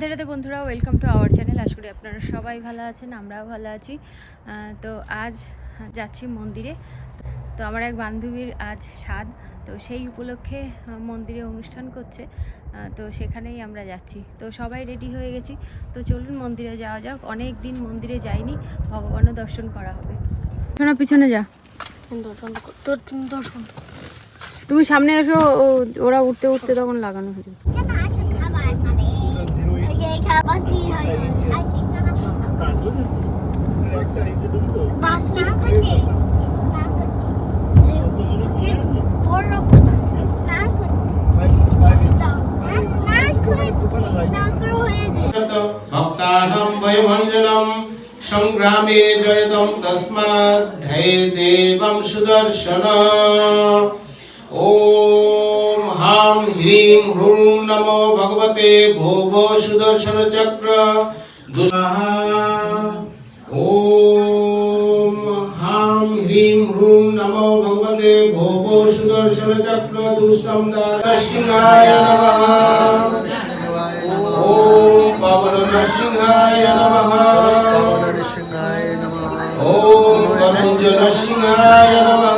রাধে রাধে বন্ধুরা welcome to our channel আশা করি আপনারা সবাই ভালো আছেন, আমরাও ভালো আছি। তো আজ যাচ্ছি মন্দিরে। তো আমার এক বান্ধবীর আজ স্বাদ, তো সেই উপলক্ষে মন্দিরে অনুষ্ঠান করছে। তো সেখানেই আমরা যাচ্ছি। তো সবাই রেডি হয়ে গেছি। তো চলুন মন্দিরে যাওয়া যাক। অনেক দিন মন্দিরে যাইনি, ভগবানও দর্শন করা হবে। শোনা পিছনে যা। দর্শন তুমি সামনে এসো ওরা উঠতে উঠতে তখন লাগানো হবে এখানে আসে খাবার খাবে এই যে হাম হ্রিম হ্রুম নমো ভগবতে ভোব সুদর্শন চক্র ওম হাম হ্রিম হ্রুম নমো ভগবতে ভোব সুদর্শন চক্র দুষ্টম নরসিংহায় নমঃ ওম পবন নরসিংহায় নমঃ ওম করঞ্জ নরসিংহায় নমঃ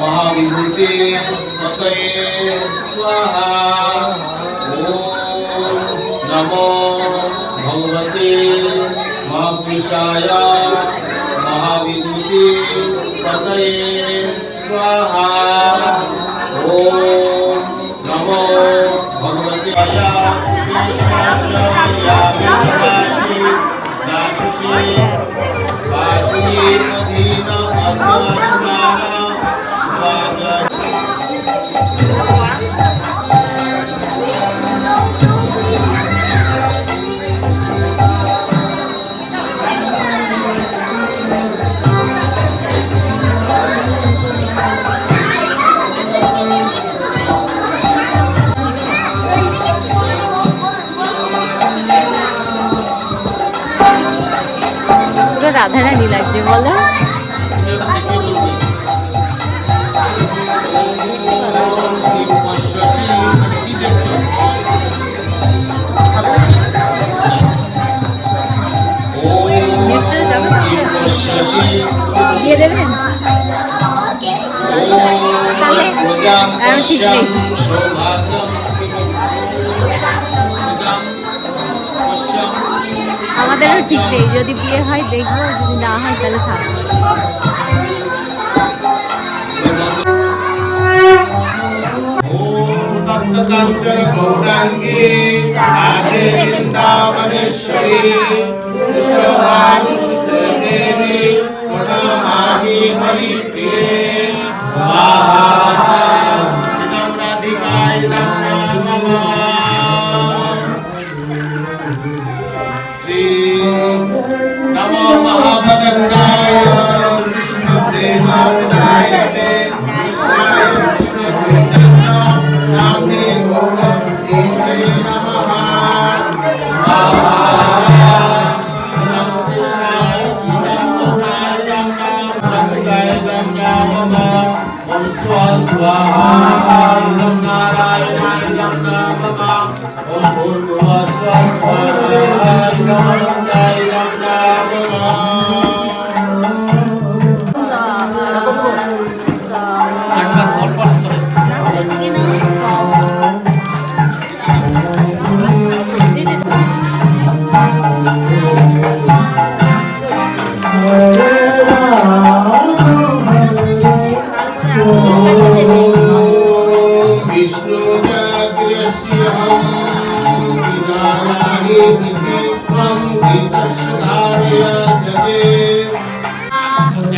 महाविभूति पतये स्वाहा ॐ नमो भगवते महापुरुषाय महाविभूति पतये स्वाहा ॐ नमो भगवते পুরো লাগছে শশী দিয়ে দেবেন? প্রজাং ঠিক নেই যদি বিয়ে হয়, দেখব, যদি না হয়, তাহলে থাকব। কাঞ্চন, গৌরাঙ্গী, রাধে বৃন্দাবনেশ্বরী দেবী প্রণমামি হরি স্বাহা ইদং নারায়ণায় নমঃ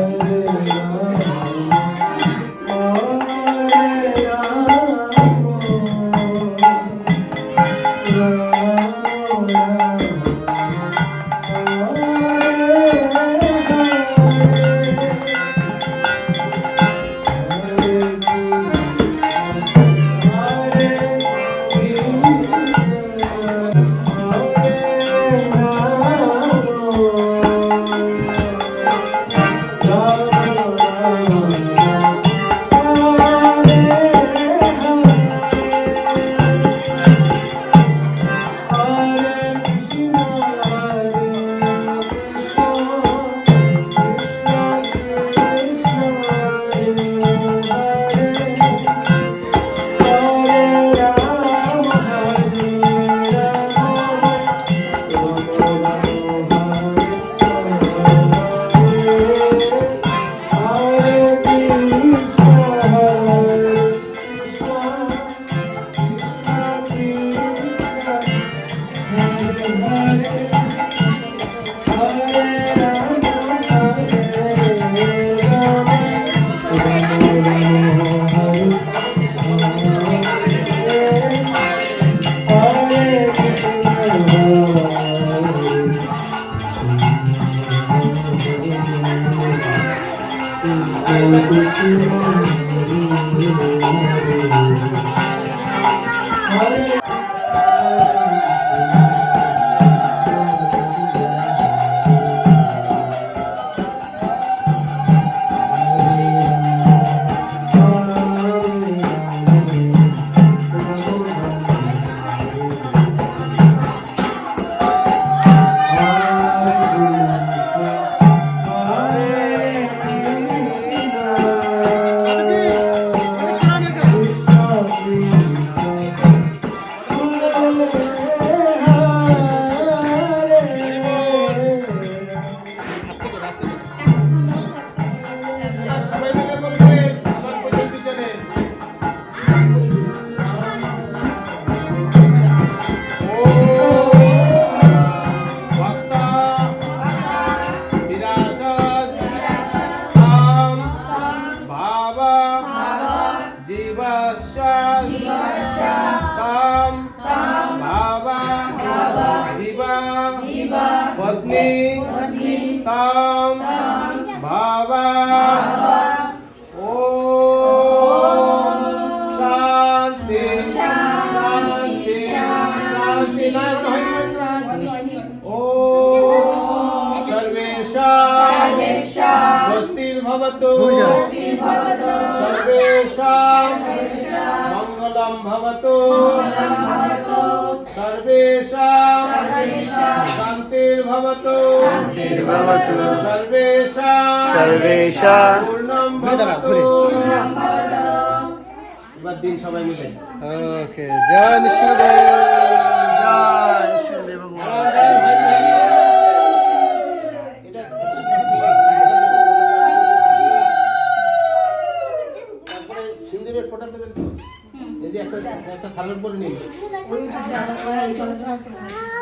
সবাই सर्वेषां स्वस्तिर्भवतु सर्वेषां মঙ্গলম ভবতু সর্বেষাং শান্তির্ভবতু ভবতু সর্বেষাং সর্বেশা পূর্ণম ঘুরে দাঁড়া, ভবতু ঘুরে। এবার দিন সবাই মিলে ওকে জয় নৃসিংহদেব জয় নৃসিংহদেব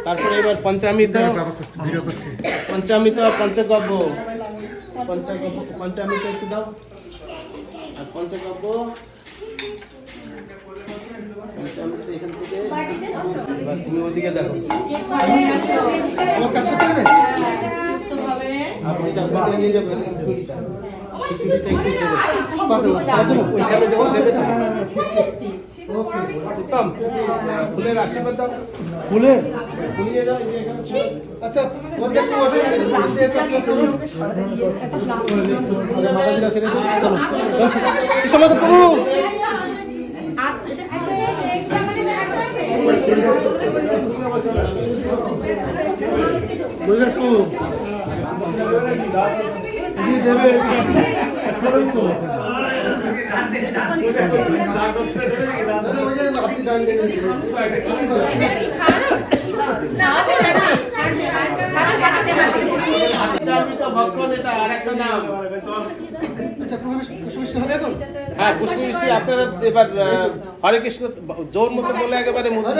তারপরে এবার পঞ্চামৃত। পঞ্চামৃত পঞ্চগব্য। পঞ্চগব্য পঞ্চামৃত একটু দাও। আর পঞ্চগব্য পঞ্চামৃত তুমি ওদিকে দেখো। আর ওইটা ওইটা নিয়ে যাবে চুরিটা। ফুলের আশীর্বাদ দাও। ফুলের? আচ্ছা ওর কাছে করুন চলো প্রভু! দাদা, আচ্ছা হ্যাঁ আপনারা এবার হরে কৃষ্ণ জোর মতো বলে একেবারে মধু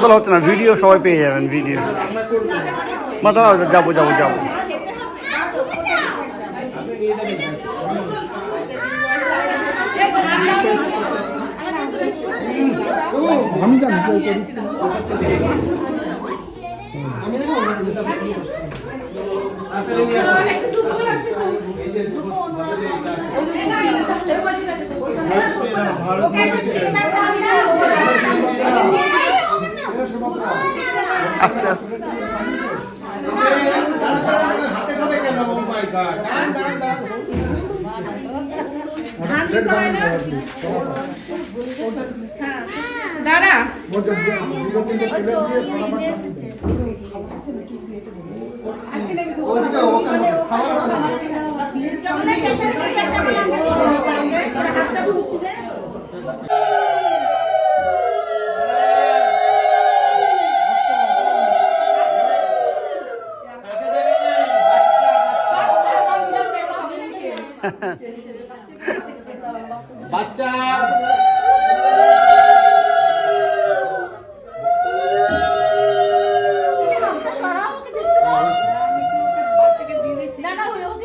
তোলা হচ্ছে না, ভিডিও সবাই পেয়ে যাবেন, ভিডিও। মাথা যাব যাব যাব। আমি দেখো আপেলে নিয়ে আসো এই যে আস্তে আস্তে। হাতে করে কেন ও মাই গড দাঁড়ান দাঁড়ান দাঁড়ান দাঁড়া। ওদিকে ওখানে খাওয়া বাচ্চা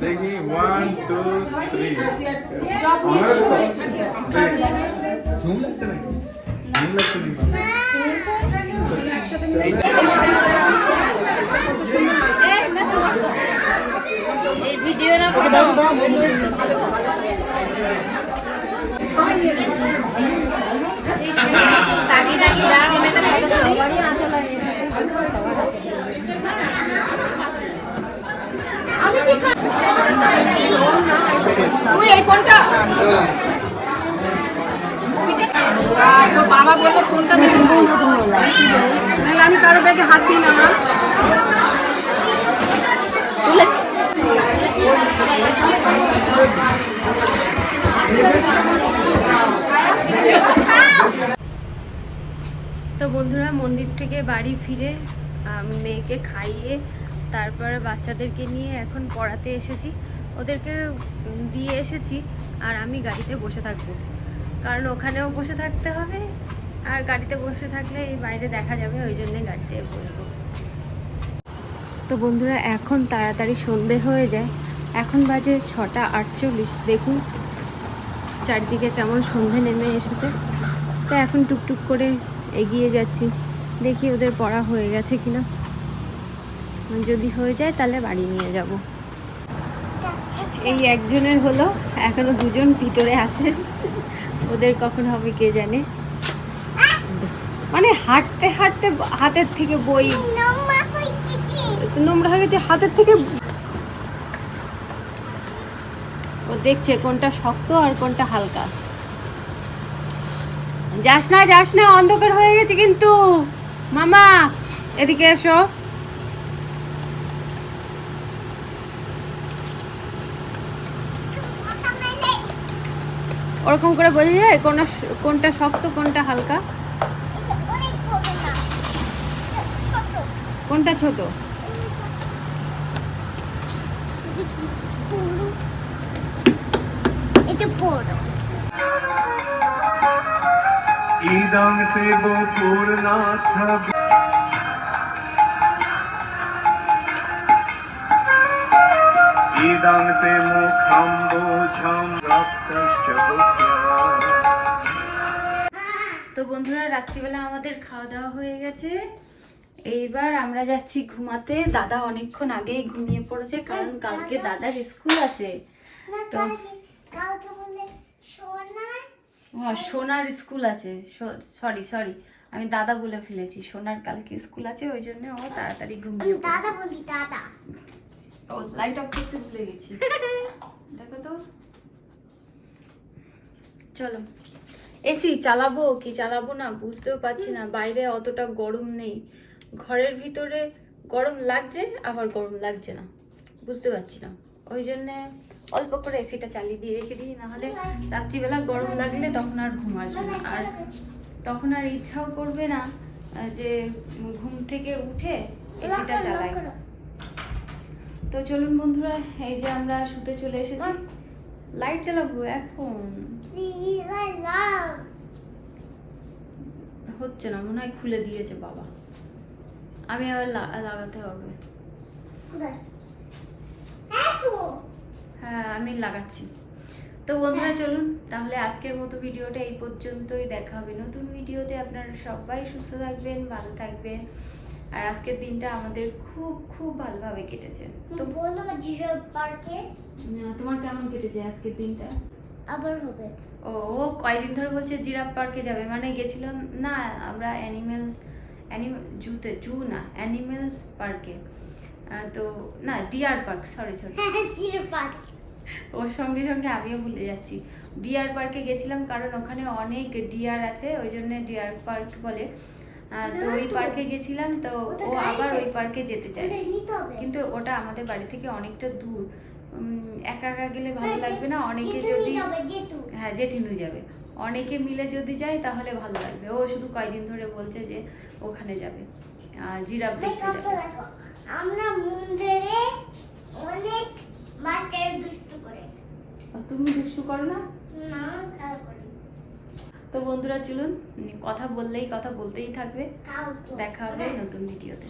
তো থালার মধ্যে চাল ছিল। দেখি ওয়ান টু থ্রি এই ভিডিও না ওকে দাও দাও তাকি তাকি যা হবে আমি কারও ব্যাগে না তো বন্ধুরা মন্দির থেকে বাড়ি ফিরে মেয়েকে খাইয়ে তারপরে বাচ্চাদেরকে নিয়ে এখন পড়াতে এসেছি। ওদেরকে দিয়ে এসেছি আর আমি গাড়িতে বসে থাকব। কারণ ওখানেও বসে থাকতে হবে আর গাড়িতে বসে থাকলে এই বাইরে দেখা যাবে, ওই জন্যই গাড়িতে বসবো। তো বন্ধুরা, এখন তাড়াতাড়ি সন্ধে হয়ে যায়। এখন বাজে ছটা আটচল্লিশ। দেখুন, চারদিকে কেমন সন্ধে নেমে এসেছে। তো এখন টুকটুক করে এগিয়ে যাচ্ছি। দেখি ওদের পড়া হয়ে গেছে কিনা। যদি হয়ে যায় তাহলে বাড়ি নিয়ে যাব। এই একজনের হলো, এখনও দুজন ভিতরে আছে। ওদের কখন হবে কে জানে? মানে হাঁটতে হাঁটতে হাতের থেকে বই। নোংরা হয়ে গেছে। হাতের থেকে ও দেখছে কোনটা শক্ত আর কোনটা হালকা। যাস না যাস না, অন্ধকার হয়ে গেছে কিন্তু। মামা, এদিকে এসো। ওরকম করে বোঝা যায় কোনটা কোনটা শক্ত কোনটা হালকা। কোনটা ছোট বড়। এটা বড় ইদং দেব পূর্ণাথ ইদং তে। তো বন্ধুরা রাত্রিবেলা আমাদের খাওয়া দাওয়া হয়ে গেছে। এইবার আমরা যাচ্ছি ঘুমাতে। দাদা অনেকক্ষণ আগেই ঘুমিয়ে পড়েছে কারণ কালকে দাদার স্কুল আছে। তো- হ্যাঁ সোনার স্কুল আছে। সরি সরি আমি দাদা বলে ফেলেছি সোনার কালকে স্কুল আছে ওই জন্য ও তাড়াতাড়ি ঘুমিয়ে দাদা বলি দাদা। ও লাইট অফ করতে ভুলে গেছি। দেখো তো। চলো। এসি চালাবো কি চালাবো না বুঝতেও পারছি না, বাইরে অতটা গরম নেই। ঘরের ভিতরে গরম লাগছে, আবার গরম লাগছে না। বুঝতে পারছি না। ওই জন্যে অল্প করে এসিটা চালিয়ে দিয়ে রেখে দিই, নাহলে রাত্রিবেলা গরম লাগলে তখন আর ঘুম আসবে না। আর তখন আর ইচ্ছাও করবে না যে ঘুম থেকে উঠে এসিটা চালাই। তো চলুন বন্ধুরা, এই যে আমরা শুতে চলে এসেছি। লাইট চালাবো এখন হচ্ছে না মনে হয় খুলে দিয়েছে বাবা আমি আবার লাগাতে হবে? হ্যাঁ আমি লাগাচ্ছি তো বন্ধুরা চলুন তাহলে আজকের মতো ভিডিওটা এই পর্যন্তই দেখা হবে নতুন ভিডিওতে আপনারা সবাই সুস্থ থাকবেন ভালো থাকবেন আর আজকের দিনটা আমাদের খুব খুব ভালোভাবে কেটেছে। তো বলো জিরো পার্কে। তোমার কেমন কেটেছে আজকের দিনটা? আবার হবে। ও ও কয়দিন ধরে বলছে জিরাফ পার্কে যাবে। মানে গেছিলাম না আমরা অ্যানিমেলস অ্যানিমেল জুতে জু না অ্যানিমেলস পার্কে। তো না deer park sorry sorry. Zero park. ওর সঙ্গে সঙ্গে আমিও ভুলে যাচ্ছি। ডিয়ার পার্কে গেছিলাম কারণ ওখানে অনেক ডিয়ার আছে ওই জন্য ডিয়ার পার্ক বলে। তো ওই পার্কে গেছিলাম তো ও আবার ওই পার্কে যেতে চায়। কিন্তু ওটা আমাদের বাড়ি থেকে অনেকটা দূর। একা একা গেলে ভালো হ্যাঁ, লাগবে না? অনেকে যদি হ্যাঁ জেঠিনু যাবে। অনেকে মিলে যদি যায় তাহলে ভালো লাগবে। ও শুধু কয়দিন ধরে বলছে যে ওখানে যাবে। জিরাফ দেখতে যাবে। আমরা মন্দিরে অনেক বাচ্চারা দুষ্টু করে। তুমি দুষ্টু করো না? না খেলা তো বন্ধুরা চলুন কথা বললেই কথা বলতেই থাকবে। দেখা হবে নতুন ভিডিওতে।